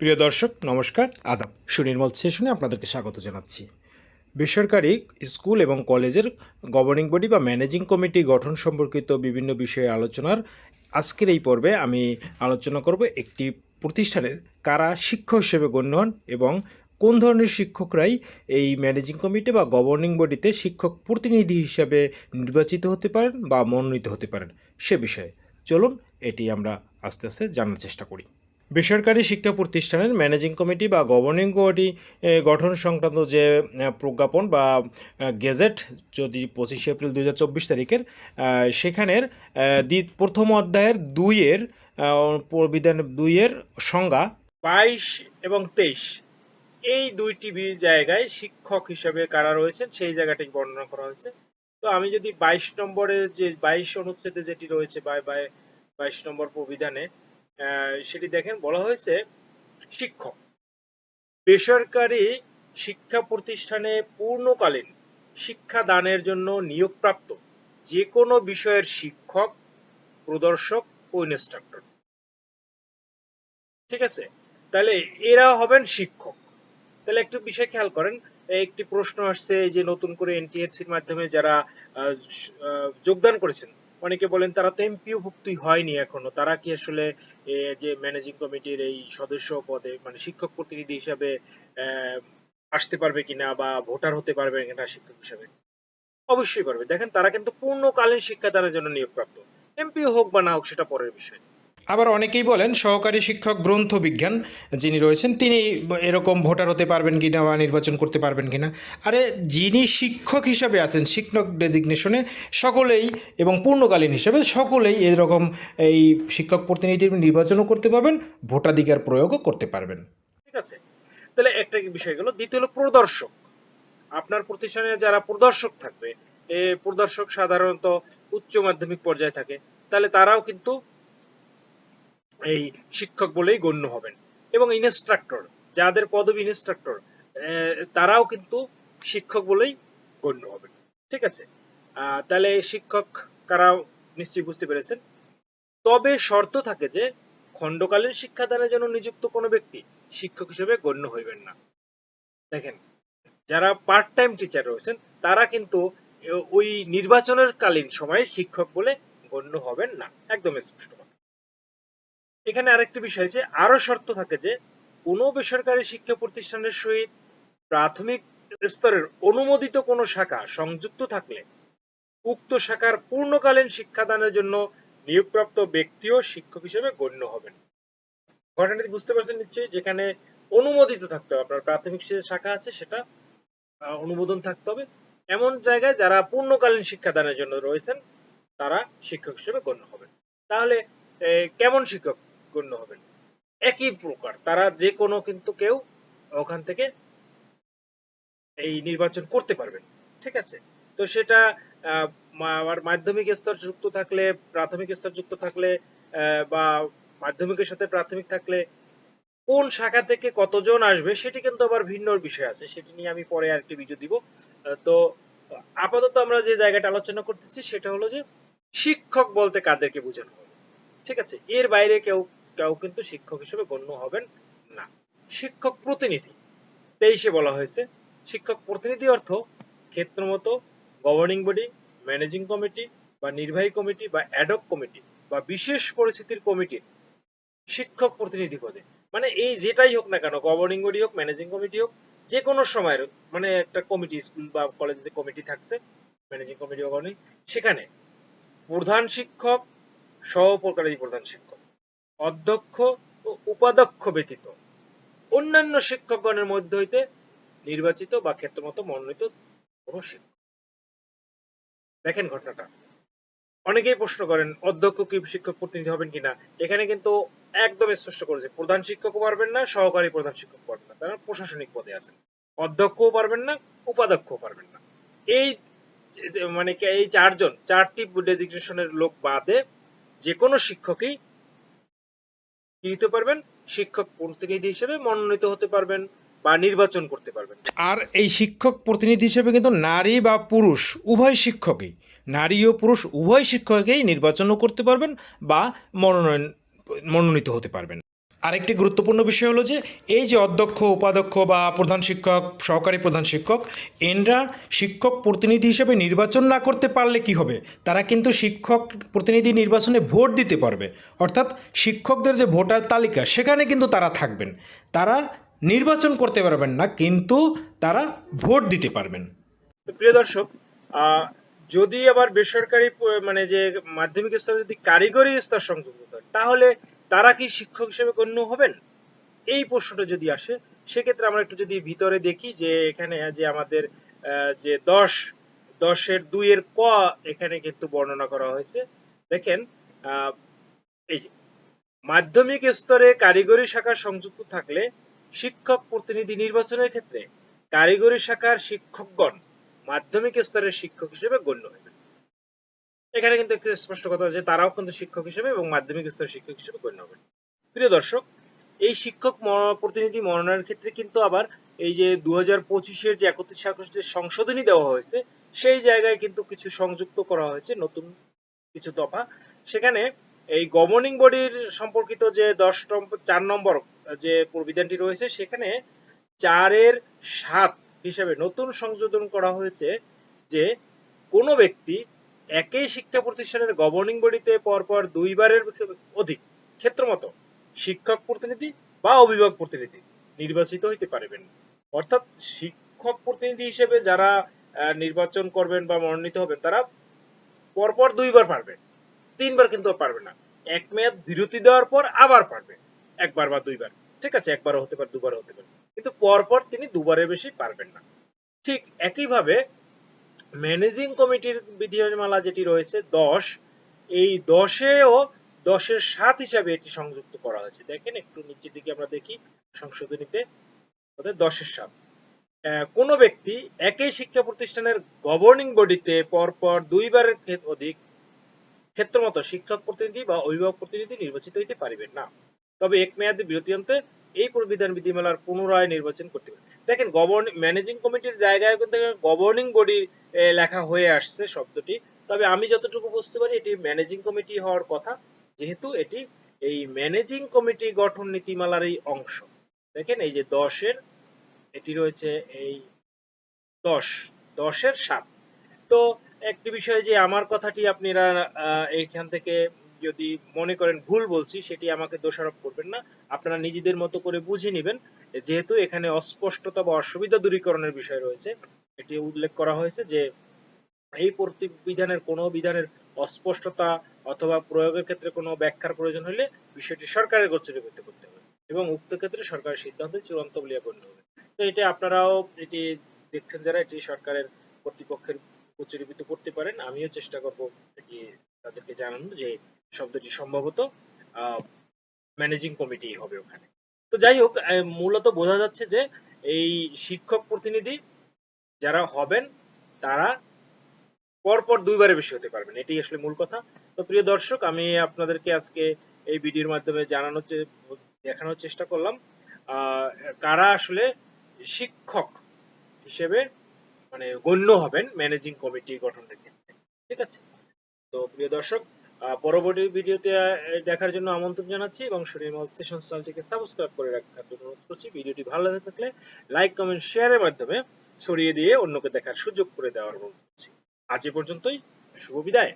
প্রিয় দর্শক, নমস্কার, আদাব। সুনির্মল সেশনে আপনাদেরকে স্বাগত জানাচ্ছি। বেসরকারি স্কুল এবং কলেজের গভর্নিং বডি বা ম্যানেজিং কমিটি গঠন সম্পর্কিত বিভিন্ন বিষয়ে আলোচনার আজকের এই পর্বে আমি আলোচনা করব একটি প্রতিষ্ঠানের কারা শিক্ষক হিসেবে গণ্য হন এবং কোন ধরনের শিক্ষকরাই এই ম্যানেজিং কমিটি বা গভর্নিং বডিতে শিক্ষক প্রতিনিধি হিসাবে নির্বাচিত হতে পারেন বা মনোনীত হতে পারেন সে বিষয়ে। চলুন, এটি আমরা আস্তে আস্তে জানার চেষ্টা করি। বেসরকারি শিক্ষা প্রতিষ্ঠানের ম্যানেজিং কমিটি বা গভর্নিং এ, গঠন সংক্রান্ত যে প্রজ্ঞাপন বা গেজেট যদি পঁচিশে এপ্রিল দু হাজার চব্বিশ তারিখের সেখানের প্রথম অধ্যায়ের দুইয়ের বিধান দুইয়ের সংজ্ঞা। বাইশ এবং তেইশ এই দুইটি জায়গায় শিক্ষক হিসেবে কারা রয়েছেন সেই জায়গাটি বর্ণনা করা হয়েছে। তো আমি যদি বাইশ নম্বরের যে বাইশ অনুচ্ছেদে যেটি রয়েছে বা বাইশ নম্বর প্রবিধানে সেটি দেখেন, বলা হয়েছে শিক্ষক। বেসরকারি শিক্ষা প্রতিষ্ঠানে পূর্ণকালীন শিক্ষা দানের জন্য নিয়োগপ্রাপ্ত যে কোনো বিষয়ের শিক্ষক, প্রদর্শক ও ইনস্ট্রাক্টর। ঠিক আছে? তাহলে এরা হবেন শিক্ষক। তাহলে একটু বিষয় খেয়াল করেন, একটি প্রশ্ন আসছে যে নতুন করে এনটিএসসির মাধ্যমে যারা যোগদান করেছেন অনেকে বলেন তারা তো এমপিও ভুক্তি হয়নি এখনও। তারা কি আসলে যে ম্যানেজিং কমিটির এই সদস্য পদে মানে শিক্ষক প্রতিনিধি হিসাবে আসতে পারবে কিনা বা ভোটার হতে পারবে কিনা শিক্ষক হিসাবে? অবশ্যই পারবে। দেখেন তারা কিন্তু পূর্ণকালীন শিক্ষাদানের জন্য নিয়োগপ্রাপ্ত। এমপিও হোক বা না হোক, সেটা পরের বিষয়। আবার অনেকেই বলেন সহকারী শিক্ষক গ্রন্থ বিজ্ঞান যিনি রয়েছেন, তিনি এরকম ভোটার হতে পারবেন কিনা বা নির্বাচন করতে পারবেন কিনা। আরে যিনি শিক্ষক হিসাবে আছেন, শিক্ষক ডেজিগনেশনে সকলেই এবং পূর্ণকালীন হিসাবে সকলেই এরকম এই শিক্ষক প্রতিনিধির নির্বাচনও করতে পারবেন, ভোটাধিকার প্রয়োগও করতে পারবেন। ঠিক আছে। তাহলে একটা বিষয় গেল, দ্বিতীয় হলো প্রদর্শক। আপনার প্রতিষ্ঠানে যারা প্রদর্শক থাকবে, এ প্রদর্শক সাধারণত উচ্চ মাধ্যমিক পর্যায়ে থাকে, তাহলে তারাও কিন্তু এই শিক্ষক বলেই গণ্য হবেন। এবং ইনস্ট্রাক্টর যাদের পদবি ইনস্ট্রাক্টর তারাও কিন্তু শিক্ষক বলেই গণ্য হবেন। ঠিক আছে? তাহলে শিক্ষক কারা নিশ্চয়ই বুঝতে পেরেছেন। তবে শর্ত থাকে যে, খণ্ডকালীন শিক্ষাদানের জন্য নিযুক্ত কোনো ব্যক্তি শিক্ষক হিসেবে গণ্য হইবেন না। দেখেন, যারা পার্ট টাইম টিচার রয়েছেন, তারা কিন্তু ওই নির্বাচনের কালীন সময়ে শিক্ষক বলে গণ্য হবেন না। একদম স্পষ্ট এখানে আরেকটি বিষয় আছে আরও শর্ত থাকে যে, কোনো বেসরকারি শিক্ষা প্রতিষ্ঠানের সহিত প্রাথমিক স্তরের অনুমোদিত কোনো শাখা সংযুক্ত থাকলে, উক্ত শাখার পূর্ণকালীন শিক্ষাদানের জন্য নিয়োগপ্রাপ্ত ব্যক্তিও শিক্ষক হিসেবে গণ্য হবেন। ঘটনাটি বুঝতে পারছেন নিশ্চয়ই? যেখানে অনুমোদিত থাকতে হবে, আপনার প্রাথমিক যে শাখা আছে সেটা অনুমোদন থাকতে হবে। এমন জায়গায় যারা পূর্ণকালীন শিক্ষাদানের জন্য রয়েছেন, তারা শিক্ষক হিসেবে গণ্য হবেন। তাহলে কেমন শিক্ষক? গণ্য হবেন। একই প্রকার, তারা যে কোনো কিন্তু কেউ ওখান থেকে এই নির্বাচন করতে পারবেন, ঠিক আছে? তো সেটা আবার মাধ্যমিক স্তর যুক্ত থাকলে প্রাথমিক স্তর যুক্ত থাকলে বা মাধ্যমিকের সাথে প্রাথমিক থাকলে কোন শাখা থেকে কতজন আসবে সেটি কিন্তু আবার ভিন্ন বিষয় আছে, সেটি নিয়ে আমি পরে আরেকটি ভিডিও দিব। তো আপাতত আমরা যে জায়গাটা আলোচনা করতেছি সেটা হলো যে শিক্ষক বলতে কাদেরকে বোঝানো হবে, ঠিক আছে? এর বাইরে কেউ কেউ কিন্তু শিক্ষক হিসেবে গণ্য হবেন না। শিক্ষক প্রতিনিধি। তেইশে বলা হয়েছে, শিক্ষক প্রতিনিধি অর্থ ক্ষেত্রমতো গভর্নিং বডি ম্যানেজিং কমিটি বা নির্বাহী কমিটি বা অ্যাডক কমিটি বা বিশেষ পরিস্থিতির কমিটির শিক্ষক প্রতিনিধি পদে। মানে এই যেটাই হোক না কেন গভর্নিং বডি হোক ম্যানেজিং কমিটি হোক, যে কোনো সময়ের মানে একটা কমিটি স্কুল বা কলেজে যে কমিটি থাকছে ম্যানেজিং কমিটি বা সেখানে প্রধান শিক্ষক সহকারী প্রধান শিক্ষক। অধ্যক্ষ ও উপাধ্যক্ষ ব্যতীত। অন্যান্য শিক্ষকগণের মধ্যে হইতে নির্বাচিত বা ক্ষেত্রমতো মনোনীত কোনো শিক্ষক। দেখেন ঘটনাটা। অনেকেই প্রশ্ন করেন, অধ্যক্ষ কি শিক্ষক প্রতিনিধি হবেন কিনা? এখানে কিন্তু একদম স্পষ্ট করেছে প্রধান শিক্ষকও পারবেন না, সহকারী প্রধান শিক্ষক পারবেন না। তারা প্রশাসনিক পদে আছেন। অধ্যক্ষও পারবেন না, উপাধ্যক্ষও পারবেন না। এই মানে এই চারজন, চারটি ডেজিগনেশনের লোক বাদে যে কোনো শিক্ষকই কি দিতে পারবেন, শিক্ষক প্রতিনিধি হিসেবে মনোনীত হতে পারবেন বা নির্বাচন করতে পারবেন। আর এই শিক্ষক প্রতিনিধি হিসেবে কিন্তু নারী বা পুরুষ, উভয় শিক্ষকই, নারী ও পুরুষ উভয় শিক্ষককেই নির্বাচনও করতে পারবেন বা মনোনয়ন, মনোনীত হতে পারবেন। আরেকটি গুরুত্বপূর্ণ বিষয় হলো যে এই যে অধ্যক্ষ, উপাধ্যক্ষ বা প্রধান শিক্ষক, সহকারী প্রধান শিক্ষক, এনরা শিক্ষক প্রতিনিধি হিসেবে নির্বাচন না করতে পারলে কি হবে? তারা কিন্তু শিক্ষক প্রতিনিধি নির্বাচনে ভোট দিতে পারবে। অর্থাৎ শিক্ষকদের যে ভোটার তালিকা, সেখানে কিন্তু তারা থাকবেন। তারা নির্বাচন করতে পারবেন না, কিন্তু তারা ভোট দিতে পারবেন। প্রিয় দর্শক যদি আবার বেসরকারি মানে যে মাধ্যমিক স্তরে যদি কারিগরি স্তর সংযুক্ত হয় তাহলে তারা কি শিক্ষক হিসেবে গণ্য হবেন? এই প্রশ্নটা যদি আসে, সেক্ষেত্রে আমরা একটু যদি ভিতরে দেখি যে এখানে যে আমাদের যে দশ, দশের দুইয়ের ক এখানে কিন্তু বর্ণনা করা হয়েছে। দেখেন এই যে, মাধ্যমিক স্তরে কারিগরি শাখা সংযুক্ত থাকলে শিক্ষক প্রতিনিধি নির্বাচনের ক্ষেত্রে কারিগরি শাখার শিক্ষকগণ মাধ্যমিক স্তরের শিক্ষক হিসেবে গণ্য হবে এখানে কিন্তু একটু স্পষ্ট কথা যে তারাও কিন্তু শিক্ষক হিসেবে এবং মাধ্যমিক স্তরের শিক্ষক হিসেবে গণ্য হবে। প্রিয় দর্শক, এই শিক্ষক প্রতিনিধি মনোনয়নের ক্ষেত্রে কিন্তু আবার এই যে দু হাজার পঁচিশের যে একত্রিশ আগস্টের সংশোধনী দেওয়া হয়েছে, সেই জায়গায় কিন্তু কিছু সংযুক্ত করা হয়েছে নতুন কিছু দফা। সেখানে এই গভর্নিং বডির সম্পর্কিত যে দশ চার নম্বর যে প্রবিধানটি রয়েছে, সেখানে চারের সাত হিসেবে নতুন সংযোজন করা হয়েছে যে কোনো ব্যক্তি একই শিক্ষা প্রতিষ্ঠানের গভর্নিং বডিতে পরপর দুইবারের অধিক ক্ষেত্রমতো শিক্ষক প্রতিনিধি বা অভিভাবক প্রতিনিধি নির্বাচিত হইতে পারবেন। অর্থাৎ শিক্ষক প্রতিনিধি হিসেবে যারা নির্বাচন করবেন বা মনোনীত হবেন, তারা পরপর দুইবার পারবেন তিনবার কিন্তু পারবে না। এক মেয়াদ বিরতি দেওয়ার পর আবার পারবে। একবার বা দুইবার। ঠিক আছে, একবারও হতে পারে, দুবারও হতে পারে। কিন্তু পরপর তিনি দুবারের বেশি পারবেন না। ঠিক একইভাবে ম্যানেজিং কমিটির বিধিমালা যেটি রয়েছে, দশ, এই দশেও দশের সাত হিসাবে এটি সংযুক্ত করা হয়েছে। দেখেন, একটু নিচের দিকে আমরা দেখি সংশোধনীতে দশের সাত। কোনো ব্যক্তি একই শিক্ষা প্রতিষ্ঠানের গভর্নিং বডিতে পরপর দুইবারের অধিক ক্ষেত্রমতো শিক্ষক প্রতিনিধি বা অভিভাবক প্রতিনিধি নির্বাচিত হইতে পারিবেন না। তবে এক মেয়াদে বিরতি অন্তে এই প্রবিধান বিধিমালার পুনরায় নির্বাচন করতে পারে। দেখেন গভর্ন ম্যানেজিং কমিটির জায়গায় কিন্তু গভর্নিং বডি লেখা হয়ে আসছে শব্দটি। তবে আমি যতটুকু বুঝতে পারি, এটি ম্যানেজিং কমিটি হওয়ার কথা, যেহেতু এটি এই ম্যানেজিং কমিটি গঠন নীতিমালারই অংশ। দেখেন, এই যে দশের, এটি রয়েছে এই দশ, দশের সাত। তো একটি বিষয় যে, আমার কথাটি আপনারা এইখান থেকে যদি মনে করেন ভুল বলছি, সেটি আমাকে দোষারোপ করবেন না। আপনারা নিজেদের মতো করে বুঝে নেবেন, যেহেতু এখানে অস্পষ্টতা বা অসুবিধা দূরীকরণের বিষয় রয়েছে। এটি উল্লেখ করা হয়েছে যে, এই বিধানের কোনো বিধানের অস্পষ্টতা অথবা প্রয়োগের ক্ষেত্রে কোনো ব্যাখ্যার প্রয়োজন হলে বিষয়টি সরকারের গোচরীভূত করতে হবে এবং উক্ত ক্ষেত্রে সরকারের সিদ্ধান্ত চূড়ান্ত বলিয়া গণ্য হবে। তো এটা আপনারাও এটি দেখছেন যারা, এটি সরকারের কর্তৃপক্ষের গোচরীভূত করতে পারেন। আমিও চেষ্টা করব এটি তাদেরকে জানানো যে শব্দটি সম্ভবত ম্যানেজিং কমিটি হবে ওখানে। তো যাই হোক মূলত বোঝা যাচ্ছে যে এই শিক্ষক প্রতিনিধি যারা হবেন, তারা পরপর দুইবারে বেশি হতে পারবেন। এটাই আসলে মূল কথা। তো প্রিয় দর্শক, আমি আপনাদেরকে আজকে এই ভিডিওর মাধ্যমে জানানোর দেখানোর চেষ্টা করলাম কারা আসলে শিক্ষক হিসেবে মানে গণ্য হবেন ম্যানেজিং কমিটি গঠনের ক্ষেত্রে। ঠিক আছে? তো প্রিয় দর্শক পরবর্তী ভিডিওতে দেখার জন্য আমন্ত্রণ জানাচ্ছি এবং সুনির্মল সেশন চ্যানেলটিকে সাবস্ক্রাইব করে রাখার জন্য অনুরোধ করছি। ভিডিওটি ভালো লাগে থাকলে লাইক, কমেন্ট, শেয়ারের মাধ্যমে ছড়িয়ে দিয়ে অন্যকে দেখার সুযোগ করে দেওয়ার অনুরোধ করছি। আজ এ পর্যন্তই, শুভ বিদায়।